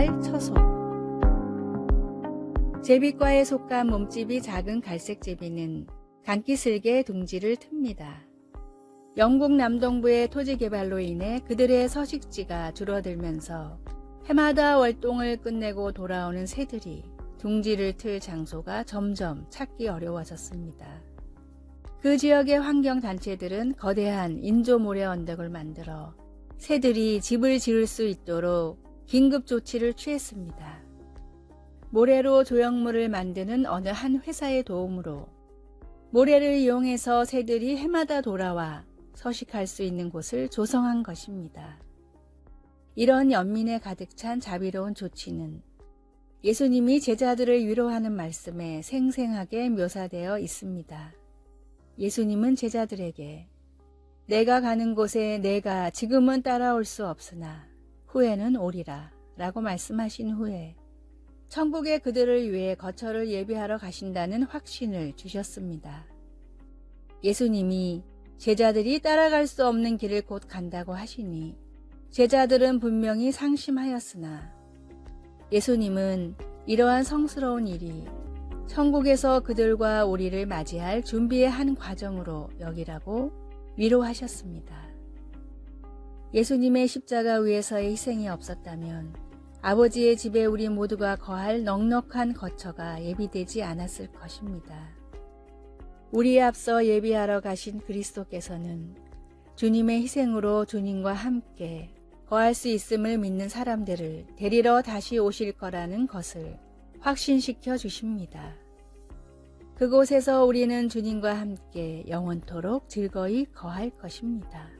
거할 처소 제비과에 속한 몸집이 작은 갈색 제비는 간기슬게 둥지를 틉니다. 영국 남동부의 토지 개발로 인해 그들의 서식지가 줄어들면서 해마다 월동을 끝내고 돌아오는 새들이 둥지를 틀 장소가 점점 찾기 어려워졌습니다. 그 지역의 환경단체들은 거대한 인조 모래 언덕을 만들어 새들이 집을 지을 수 있도록 긴급 조치를 취했습니다. 모래로 조형물을 만드는 어느 한 회사의 도움으로 모래를 이용해서 새들이 해마다 돌아와 서식할 수 있는 곳을 조성한 것입니다. 이런 연민에 가득 찬 자비로운 조치는 예수님이 제자들을 위로하는 말씀에 생생하게 묘사되어 있습니다. 예수님은 제자들에게 내가 가는 곳에 내가 지금은 따라올 수 없으나 후에는 오리라 라고 말씀하신 후에 천국에 그들을 위해 거처를 예비하러 가신다는 확신을 주셨습니다. 예수님이 제자들이 따라갈 수 없는 길을 곧 간다고 하시니 제자들은 분명히 상심하였으나 예수님은 이러한 성스러운 일이 천국에서 그들과 우리를 맞이할 준비의 한 과정으로 여기라고 위로하셨습니다. 예수님의 십자가 위에서의 희생이 없었다면 아버지의 집에 우리 모두가 거할 넉넉한 거처가 예비되지 않았을 것입니다. 우리에 앞서 예비하러 가신 그리스도께서는 주님의 희생으로 주님과 함께 거할 수 있음을 믿는 사람들을 데리러 다시 오실 거라는 것을 확신시켜 주십니다. 그곳에서 우리는 주님과 함께 영원토록 즐거이 거할 것입니다.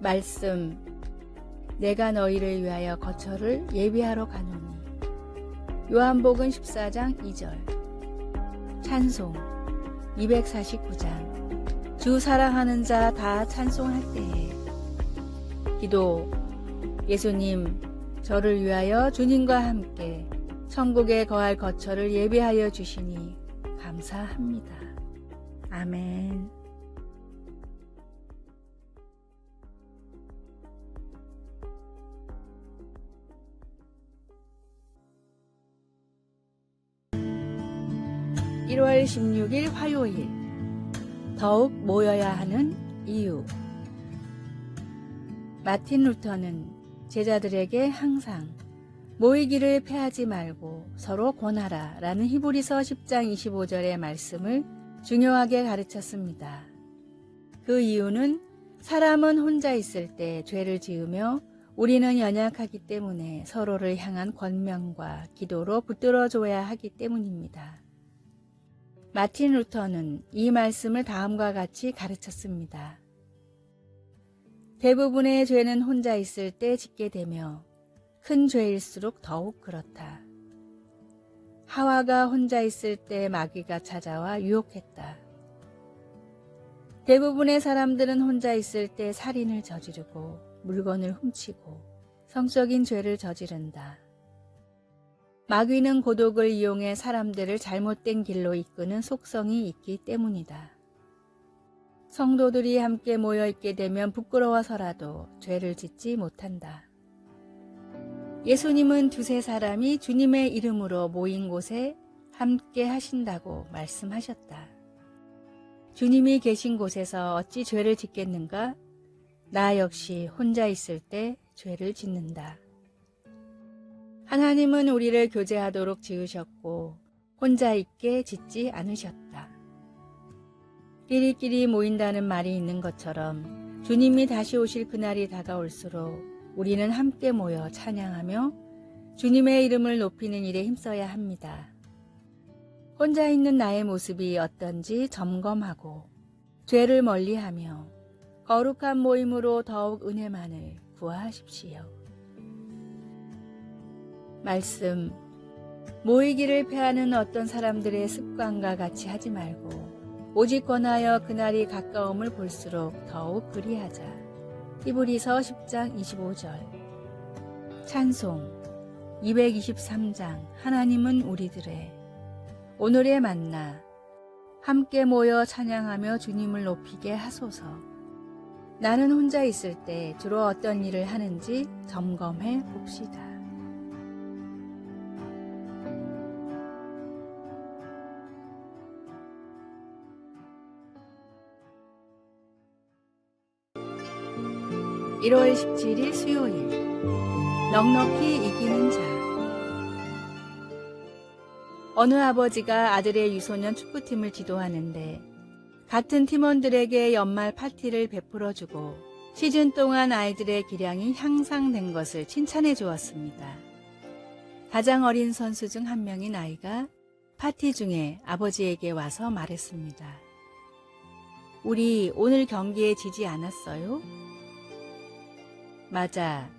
말씀 내가 너희를 위하여 거처를 예비하러 가노니 요한복음 14장 2절 찬송 249장 주 사랑하는 자 다 찬송할 때에 기도 예수님 저를 위하여 주님과 함께 천국에 거할 거처를 예비하여 주시니 감사합니다. 아멘. (1월 16일) 화요일 더욱 모여야 하는 이유 마틴 루터는 제자들에게 항상 모이기를 패하지 말고 서로 권하라 라는 히브리서 10장 25절의 말씀을 중요하게 가르쳤습니다. 그 이유는 사람은 혼자 있을 때 죄를 지으며 우리는 연약하기 때문에 서로를 향한 권명과 기도로 붙들어 줘야 하기 때문입니다. 마틴 루터는 이 말씀을 다음과 같이 가르쳤습니다. 대부분의 죄는 혼자 있을 때 짓게 되며 큰 죄일수록 더욱 그렇다. 하와가 혼자 있을 때 마귀가 찾아와 유혹했다. 대부분의 사람들은 혼자 있을 때 살인을 저지르고 물건을 훔치고 성적인 죄를 저지른다. 마귀는 고독을 이용해 사람들을 잘못된 길로 이끄는 속성이 있기 때문이다. 성도들이 함께 모여 있게 되면 부끄러워서라도 죄를 짓지 못한다. 예수님은 두세 사람이 주님의 이름으로 모인 곳에 함께 하신다고 말씀하셨다. 주님이 계신 곳에서 어찌 죄를 짓겠는가? 나 역시 혼자 있을 때 죄를 짓는다. 하나님은 우리를 교제하도록 지으셨고 혼자 있게 짓지 않으셨다. 끼리끼리 모인다는 말이 있는 것처럼 주님이 다시 오실 그날이 다가올수록 우리는 함께 모여 찬양하며 주님의 이름을 높이는 일에 힘써야 합니다. 혼자 있는 나의 모습이 어떤지 점검하고 죄를 멀리하며 거룩한 모임으로 더욱 은혜만을 구하십시오. 말씀. 모이기를 패하는 어떤 사람들의 습관과 같이 하지 말고 오직 권하여 그날이 가까움을 볼수록 더욱 그리하자. 히브리서 10장 25절. 찬송. 223장. 하나님은 우리들의 오늘의 만나 함께 모여 찬양하며 주님을 높이게 하소서. 나는 혼자 있을 때 주로 어떤 일을 하는지 점검해 봅시다. (1월 17일) 수요일 넉넉히 이기는 자 어느 아버지가 아들의 유소년 축구팀을 지도하는데 같은 팀원들에게 연말 파티를 베풀어주고 시즌 동안 아이들의 기량이 향상된 것을 칭찬해 주었습니다. 가장 어린 선수 중 한 명인 아이가 파티 중에 아버지에게 와서 말했습니다. 우리 오늘 경기에 지지 않았어요? 맞아.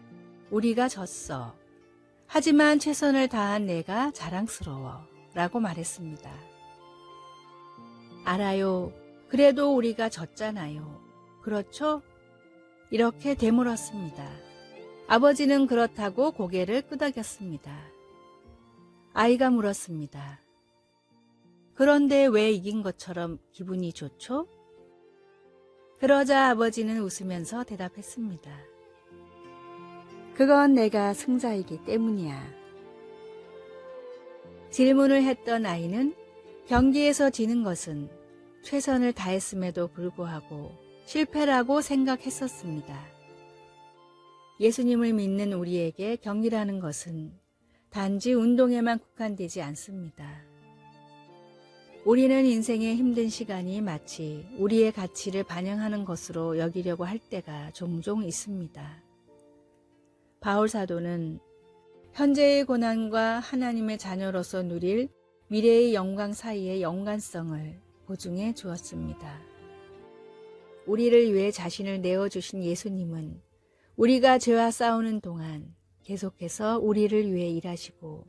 우리가 졌어. 하지만 최선을 다한 내가 자랑스러워. 라고 말했습니다. 알아요. 그래도 우리가 졌잖아요. 그렇죠? 이렇게 되물었습니다. 아버지는 그렇다고 고개를 끄덕였습니다. 아이가 물었습니다. 그런데 왜 이긴 것처럼 기분이 좋죠? 그러자 아버지는 웃으면서 대답했습니다. 그건 내가 승자이기 때문이야. 질문을 했던 아이는 경기에서 지는 것은 최선을 다했음에도 불구하고 실패라고 생각했었습니다. 예수님을 믿는 우리에게 경기라는 것은 단지 운동에만 국한되지 않습니다. 우리는 인생의 힘든 시간이 마치 우리의 가치를 반영하는 것으로 여기려고 할 때가 종종 있습니다. 바울 사도는 현재의 고난과 하나님의 자녀로서 누릴 미래의 영광 사이의 연관성을 보증해 주었습니다. 우리를 위해 자신을 내어주신 예수님은 우리가 죄와 싸우는 동안 계속해서 우리를 위해 일하시고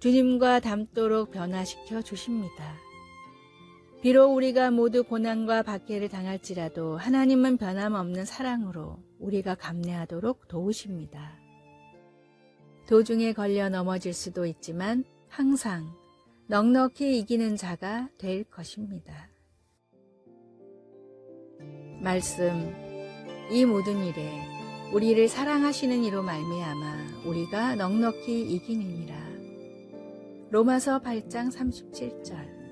주님과 닮도록 변화시켜 주십니다. 비록 우리가 모두 고난과 박해를 당할지라도 하나님은 변함없는 사랑으로 우리가 감내하도록 도우십니다. 도중에 걸려 넘어질 수도 있지만 항상 넉넉히 이기는 자가 될 것입니다. 말씀 이 모든 일에 우리를 사랑하시는 이로 말미암아 우리가 넉넉히 이기느니라. 로마서 8장 37절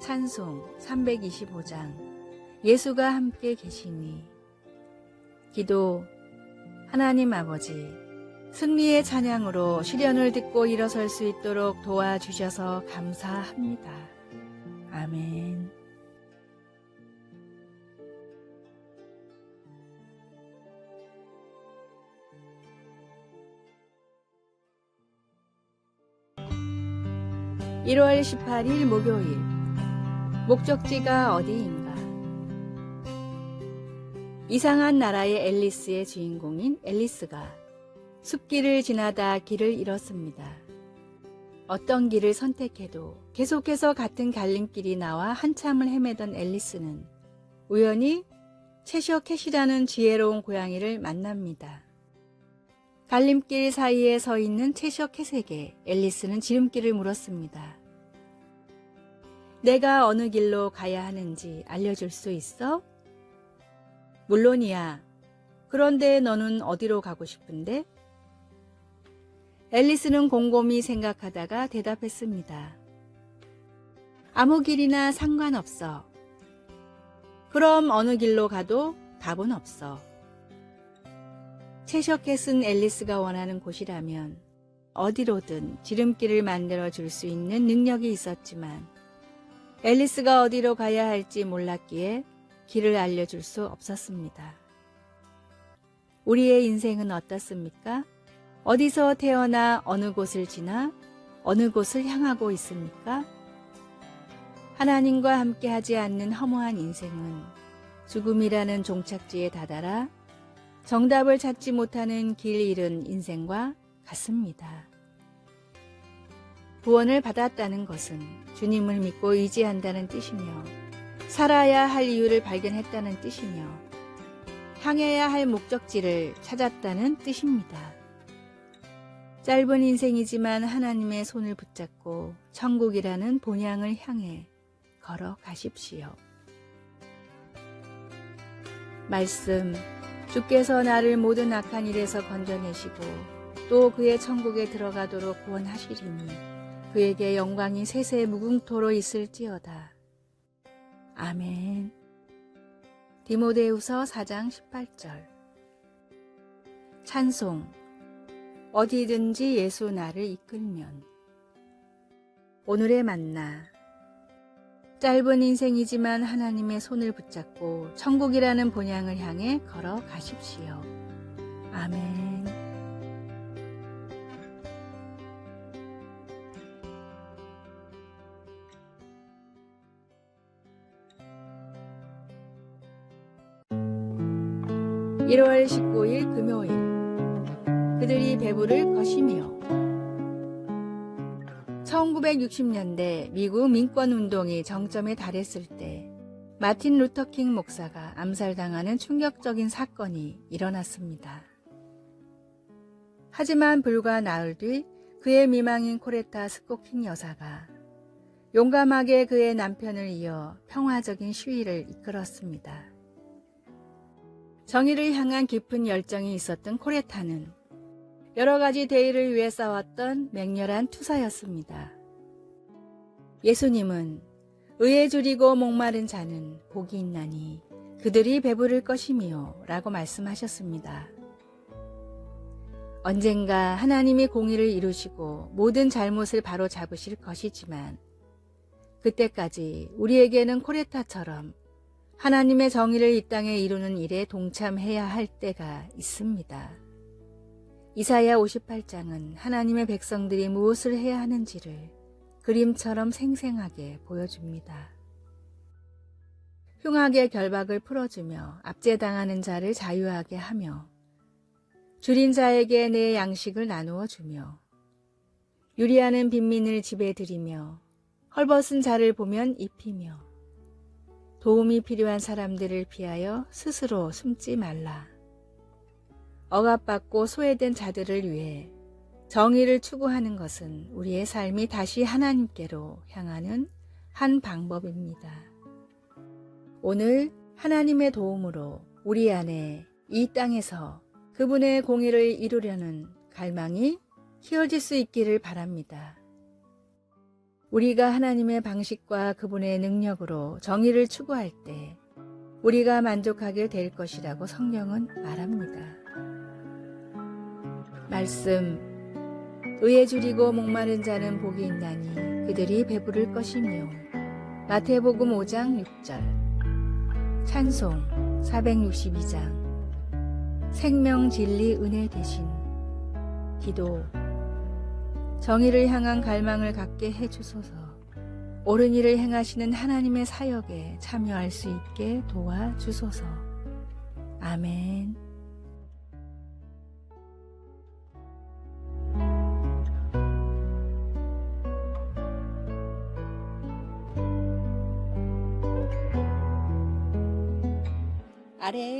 찬송 325장 예수가 함께 계시니 기도 하나님 아버지 승리의 찬양으로 시련을 듣고 일어설 수 있도록 도와주셔서 감사합니다. 아멘. (1월 18일) 목요일 목적지가 어디인가 이상한 나라의 앨리스의 주인공인 앨리스가 숲길을 지나다 길을 잃었습니다. 어떤 길을 선택해도 계속해서 같은 갈림길이 나와 한참을 헤매던 앨리스는 우연히 채셔 캣이라는 지혜로운 고양이를 만납니다. 갈림길 사이에 서 있는 채셔 캣에게 앨리스는 지름길을 물었습니다. 내가 어느 길로 가야 하는지 알려줄 수 있어? 물론이야. 그런데 너는 어디로 가고 싶은데? 앨리스는 곰곰이 생각하다가 대답했습니다. 아무 길이나 상관없어. 그럼 어느 길로 가도 답은 없어. 채셔켓은 앨리스가 원하는 곳이라면 어디로든 지름길을 만들어 줄 수 있는 능력이 있었지만 앨리스가 어디로 가야 할지 몰랐기에 길을 알려줄 수 없었습니다. 우리의 인생은 어떻습니까? 어디서 태어나 어느 곳을 지나 어느 곳을 향하고 있습니까? 하나님과 함께 하지 않는 허무한 인생은 죽음이라는 종착지에 다다라 정답을 찾지 못하는 길 잃은 인생과 같습니다. 구원을 받았다는 것은 주님을 믿고 의지한다는 뜻이며 살아야 할 이유를 발견했다는 뜻이며 향해야 할 목적지를 찾았다는 뜻입니다. 짧은 인생이지만 하나님의 손을 붙잡고 천국이라는 본향을 향해 걸어가십시오. 말씀 주께서 나를 모든 악한 일에서 건져내시고 또 그의 천국에 들어가도록 구원하시리니 그에게 영광이 세세 무궁토로 있을지어다. 아멘. 디모데후서 4장 18절 찬송 어디든지 예수 나를 이끌면 오늘의 만나 짧은 인생이지만 하나님의 손을 붙잡고 천국이라는 본향을 향해 걸어 가십시오. 아멘. (1월 19일) 금요일 그들이 배부를 것이며 1960년대 미국 민권운동이 정점에 달했을 때 마틴 루터킹 목사가 암살당하는 충격적인 사건이 일어났습니다. 하지만 불과 나흘 뒤 그의 미망인 코레타 스코킹 여사가 용감하게 그의 남편을 이어 평화적인 시위를 이끌었습니다. 정의를 향한 깊은 열정이 있었던 코레타는 여러 가지 대의를 위해 싸웠던 맹렬한 투사였습니다. 예수님은 의에 줄이고 목마른 자는 복이 있나니 그들이 배부를 것이미요 라고 말씀하셨습니다. 언젠가 하나님이 공의를 이루시고 모든 잘못을 바로 잡으실 것이지만 그때까지 우리에게는 코레타처럼 하나님의 정의를 이 땅에 이루는 일에 동참해야 할 때가 있습니다. 이사야 58장은 하나님의 백성들이 무엇을 해야 하는지를 그림처럼 생생하게 보여줍니다. 흉악의 결박을 풀어주며 압제당하는 자를 자유하게 하며 줄인 자에게 내 양식을 나누어 주며 유리하는 빈민을 집에 들이며 헐벗은 자를 보면 입히며 도움이 필요한 사람들을 피하여 스스로 숨지 말라. 억압받고 소외된 자들을 위해 정의를 추구하는 것은 우리의 삶이 다시 하나님께로 향하는 한 방법입니다. 오늘 하나님의 도움으로 우리 안에 이 땅에서 그분의 공의를 이루려는 갈망이 키워질 수 있기를 바랍니다. 우리가 하나님의 방식과 그분의 능력으로 정의를 추구할 때 우리가 만족하게 될 것이라고 성경은 말합니다. 말씀. 의에 줄이고 목마른 자는 복이 있나니 그들이 배부를 것이며. 마태복음 5장 6절. 찬송 462장. 생명 진리 은혜 대신. 기도. 정의를 향한 갈망을 갖게 해 주소서. 옳은 일을 행하시는 하나님의 사역에 참여할 수 있게 도와 주소서. 아멘.